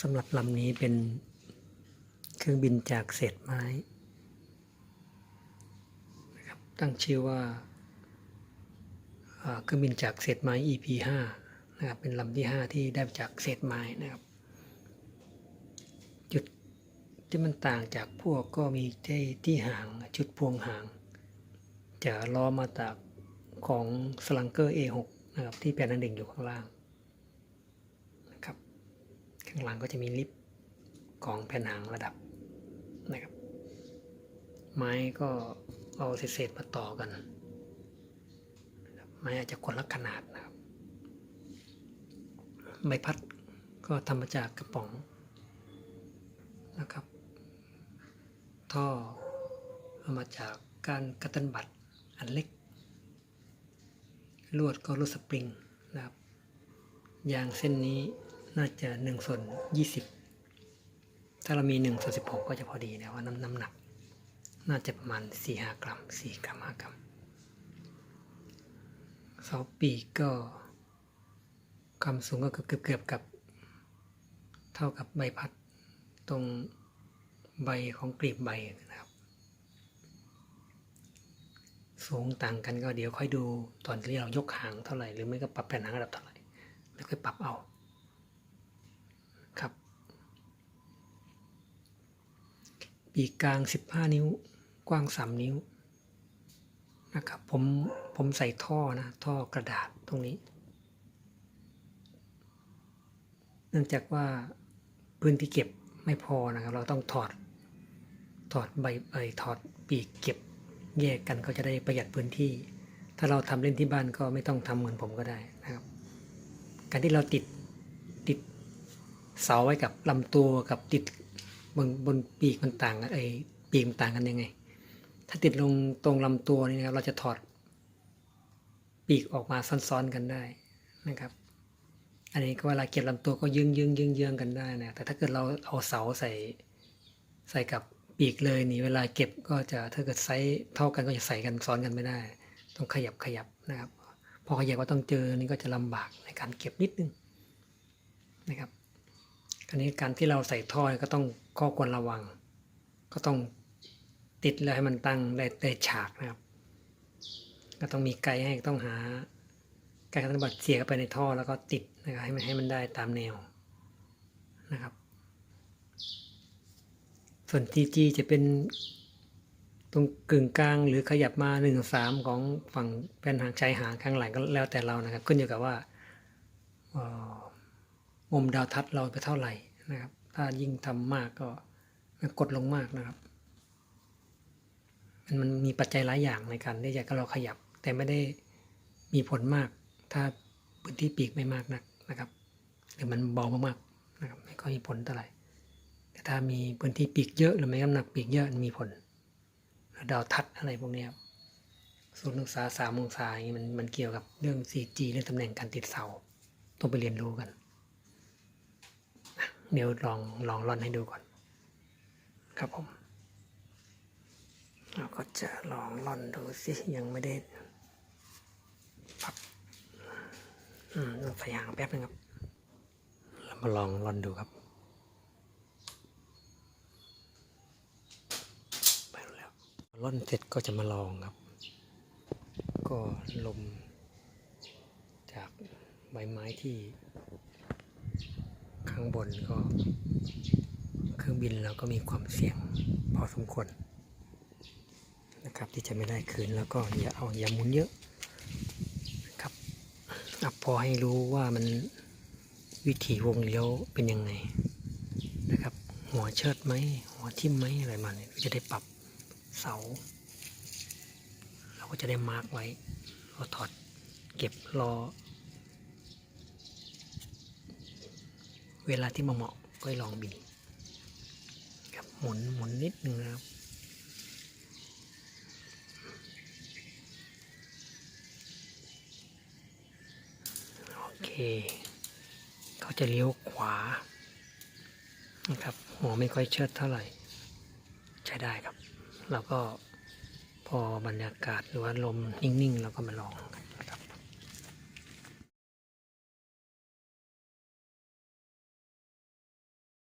สำหรับลำนี้เป็นเครื่องบินจากเศษไม้นะครับตั้งชื่อว่าเครื่องบินจากเศษไม้ EP 5นะครับเป็นลำที่ 5 ที่ได้จากเศษไม้นะครับ จุดที่มันต่างจากพวกก็มีที่ที่หางชุดพวงหาง จะล้อมาจากของสลังเกอร์ A6 นะครับที่แผ่นอันดิ่งอยู่ข้างล่าง ข้างหลังก็จะมีลิฟต์ของแผ่นหางระดับนะครับ ไม้ก็เอาเศษๆมาต่อกันไม้อาจจะคนละขนาดนะครับ ใบพัดก็ทำมาจากกระป๋องนะครับ ท่อเอามาจากการกระตันบัตรอันเล็ก ลวดก็ลวดสปริงนะครับ ยางเส้นนี้ น่าจะ1ส่วน20 ถ้าเรามี1ส่วน16 ก็จะพอดีนะว่าน้ำน้ำหนัก น่าจะประมาณ 4-5 กรัม 4 กรัม 5 กรัมเสาปีกก็ความสูงก็เกือบเกือบกับ เท่ากับใบพัดตรงใบของกลีบใบนะครับ สูงต่างกันก็เดี๋ยวค่อยดูตอนที่เรายกหางเท่าไหร่ หรือไม่ก็ปรับแผ่นหางระดับเท่าไหร่ แล้วค่อยปรับเอา ครับ ปีกกลาง 15 นิ้ว กว้าง 3 นิ้วนะครับผมผมใส่ท่อนะท่อกระดาษตรงนี้ เนื่องจากว่าพื้นที่เก็บไม่พอนะครับ เราต้องถอดถอดใบใบถอดปีกเก็บแยกกันก็จะได้ประหยัดพื้นที่ ถ้าเราทำเล่นที่บ้านก็ไม่ต้องทำเหมือนผมก็ได้นะครับ การที่เราติดติดเสาไว้กับลำตัวกับติด บนบนปีกมันต่างกันไอปีกมันต่างกันยังไง ถ้าติดลงตรงลำตัวนี่นะครับเราจะถอด ปีกออกมาซ้อนๆกันได้นะครับ อันนี้ก็เวลาเก็บลำตัวก็ยืงยืงยืงยืงกันได้นะแต่ถ้าเกิดเราเอาเสาใส่ใส่กับปีกเลยนี่เวลาเก็บก็จะถ้าเกิดไซส์เท่ากันก็จะใส่กันซ้อนกันไม่ได้ ต้องขยับขยับนะครับ พอขยับก็ต้องเจอนี่ก็จะลำบากในการเก็บนิดนึงนะครับ คราวนี้การที่เราใส่ท่อก็ต้องข้อควรระวัง ก็ต้องติดแล้วให้มันตั้งได้ได้ฉากนะครับ ก็ต้องมีไกด์ให้ต้องหาไกด์ธนบัตรเสียเข้าไปในท่อแล้วก็ติดนะครับให้มันให้มันได้ตามแนวนะครับ ส่วนทีจีจะเป็นตรงกึ่งกลางหรือขยับมาหนึ่งสามของฝั่งแผ่นหางชายหางข้างหลังก็แล้วแต่เรานะครับ ขึ้นอยู่กับว่าออ มุมดาวทัศน์เราไปเท่าไหร่นะครับ ถ้ายิ่งทำมากก็กดลงมากนะครับมันมันมีปัจจัยหลายอย่างในการที่จะเราขยับ แต่ไม่ได้มีผลมาก ถ้าพื้นที่ปีกไม่มากนักนะครับหรือมันเบามากๆนะครับไม่ค่อยมีผลเท่าไหร่แต่ถ้ามีพื้นที่ปีกเยอะหรือไม่น้ำหนักปีกเยอะมันมีผลดาวทัศน์อะไรพวกนี้ครับศูนย์องศาสามองศาอย่างนี้มันมันเกี่ยวกับเรื่อง 4G เรื่องตำแหน่งการติดเสาต้องไปเรียนรู้กัน เดี๋ยวลองลองร่อนให้ดูก่อน ครับผม เราก็จะลองร่อนดูสิยังไม่ได้ปรับอืมต้องใส่หางแป๊บนึงครับเรามาลองร่อนดูครับไปแล้วร่อนเสร็จก็จะมาลองครับ ก็ลมจากใบไม้ที่ ข้างบนก็ เครื่องบินเราก็มีความเสี่ยงพอสมควรนะครับที่จะไม่ได้คืนแล้วก็อย่าเอาอย่าหมุนเยอะครับอพอให้รู้ว่ามันวิถีวงเลี้ยวเป็นยังไงนะครับ หัวเชิดไหมหัวทิ่มไหมอะไรมาเนี่ยจะได้ปรับเสา เราก็จะได้มาร์กไว้เราถอดเก็บรอ เวลาที่มาเหมาะก็ลองบินครับหมุนหมุนนิดนึงนะครับโอเคเขาจะเลี้ยวขวานะครับหัวไม่ค่อยเชิดเท่าไหร่ ใช้ได้ครับ แล้วก็พอบรรยากาศหรือว่าลมนิ่งๆเราก็มาลองกัน